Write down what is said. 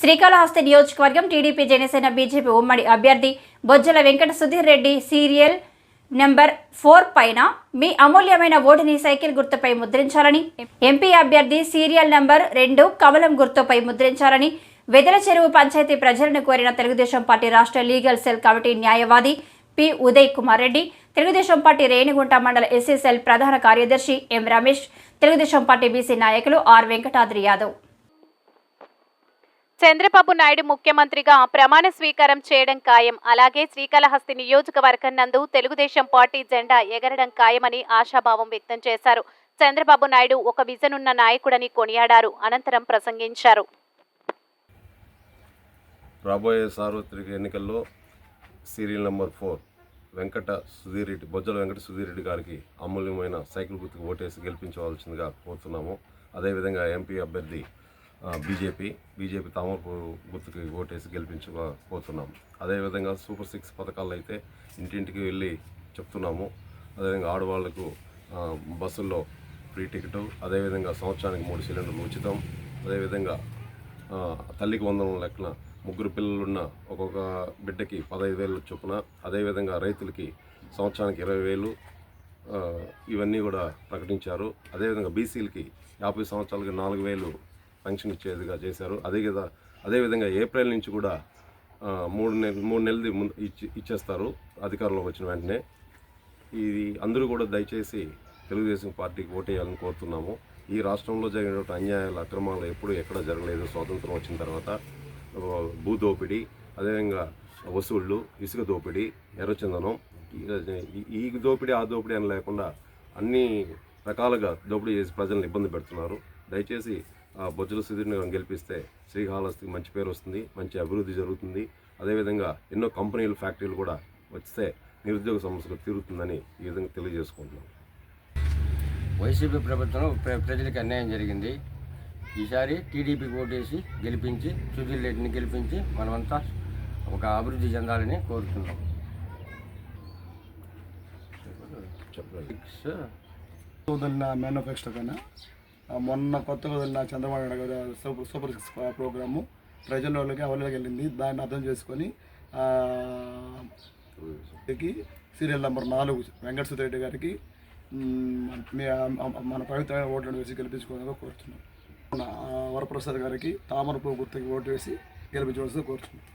శ్రీకాళహస్తి నియోజకవర్గం TDP Janasena BJP ఉమ్మడి అభ్యర్థి Bojjala Venkata Sudheer Reddy serial number four పైన మీ అమూల్యమైన ఓటుని సైకిల్ గుర్తుపై ముద్రించాలని ఎంపీ అభ్యర్థి సీరియల్ నెంబర్ రెండు కమలం గుర్తుపై ముద్రించాలని వెదల చెరువు పంచాయతీ ప్రజలను కోరిన తెలుగుదేశం పార్టీ రాష్ట్ర లీగల్ సెల్ కమిటీ న్యాయవాది పి ఉదయ్ కుమార్ రెడ్డి తెలుగుదేశం పార్టీ రేణిగుంట మండల ఎస్ఎస్ఎల్ ప్రధాన కార్యదర్శి M Ramesh Telugu Desam party BC నాయకులు ఆర్ వెంకటాద్రి యాదవ్. చంద్రబాబు నాయుడు ముఖ్యమంత్రిగా ప్రమాణ స్వీకారం చేయడం ఖాయం. అలాగే శ్రీకాళహస్తి నియోజకవర్గం నందు తెలుగుదేశం పార్టీ జెండా ఎగరడం ఖాయమని ఆశాభావం వ్యక్తం చేశారు. చంద్రబాబు నాయుడు ఒక విజన్ ఉన్న నాయకుడని కొనియాడారు. అనంతరం ప్రసంగించారు. రాబోయే సార్వత్రిక ఎన్నికల్లో serial number four Venkata Sudheer Reddy Bojjala Venkata Sudheer Reddy గారికి అమూల్యమైన సైకిల్ గుర్తుకు ఓటేసి గెలిపించవలసిందిగా కోరుతున్నాము. అదేవిధంగా ఎంపీ అభ్యర్థి బీజేపీ బీజేపీ తామరపు గుర్తుకి ఓటేసి గెలిపించ అదేవిధంగా సూపర్ సిక్స్ పథకాలు అయితే ఇంటింటికి వెళ్ళి చెప్తున్నాము. అదేవిధంగా ఆడవాళ్ళకు బస్సుల్లో ఫ్రీ టికెట్ అదేవిధంగా సంవత్సరానికి మూడు సిలిండర్లు ఉచితం అదేవిధంగా తల్లికి వందనం లెక్కన ముగ్గురు పిల్లలున్న ఒక్కొక్క బిడ్డకి పదహైదు వేలు చొప్పున అదేవిధంగా రైతులకి సంవత్సరానికి ఇరవై వేలు ఇవన్నీ కూడా ప్రకటించారు. అదేవిధంగా బీసీలకి యాభై సంవత్సరాలకి నాలుగు వేలు ఫంక్షన్ ఇచ్చేదిగా చేశారు. అదే కదా అదేవిధంగా ఏప్రిల్ నుంచి కూడా మూడు నెలలు మూడు నెలది ముందు ఇచ్చి ఇచ్చేస్తారు అధికారంలోకి వచ్చిన వెంటనే. ఇది అందరూ కూడా దయచేసి తెలుగుదేశం పార్టీకి ఓటేయాలని కోరుతున్నాము. ఈ రాష్ట్రంలో జరిగినటువంటి అన్యాయాలు అక్రమాలు ఎప్పుడూ ఎక్కడ జరగలేదు. స్వాతంత్రం వచ్చిన తర్వాత భూ దోపిడీ అదేవిధంగా వసూళ్ళు ఇసుక దోపిడీ ఎర్రచందనం ఈ- ఈ దోపిడీ ఆ దోపిడీ అని లేకుండా అన్ని రకాలుగా దోపిడీ చేసి ప్రజలను ఇబ్బంది పెడుతున్నారు. దయచేసి బొజ్జల సుధీర్ని గెలిపిస్తే శ్రీకాళహస్తికి మంచి పేరు వస్తుంది మంచి అభివృద్ధి జరుగుతుంది. అదేవిధంగా ఎన్నో కంపెనీలు ఫ్యాక్టరీలు కూడా వస్తే నిరుద్యోగ సమస్యలు తీరుతుందని ఈ విధంగా తెలియజేసుకుంటున్నాం. వైసీపీ ప్రభుత్వం ప్ర- ప్రజలకు అన్యాయం జరిగింది. ఈసారి టీడీపీకి ఓటేసి గెలిపించి సుధీర్ రెడ్డిని గెలిపించి మనమంతా ఒక అభివృద్ధి చెందాలని కోరుతున్నాం. చెప్పండి. మేనిఫెస్టో కన్నా మొన్న కొత్తగా వదిలిన Chandrababu Naidu super super six programme ప్రజల్లోకి అవలేకి వెళ్ళింది. దాన్ని అర్థం చేసుకొని సీరియల్ నెంబర్ నాలుగు వెంకట సుధరెడ్డి గారికి మన పవిత్రమైన ఓట్లను వేసి గెలిపించుకోవాలని కోరుతున్నాం. మన, వరప్రసాద్ గారికి తామరపు గుర్తుకి ఓటు వేసి గెలిపించవలసింది కోరుతున్నాం.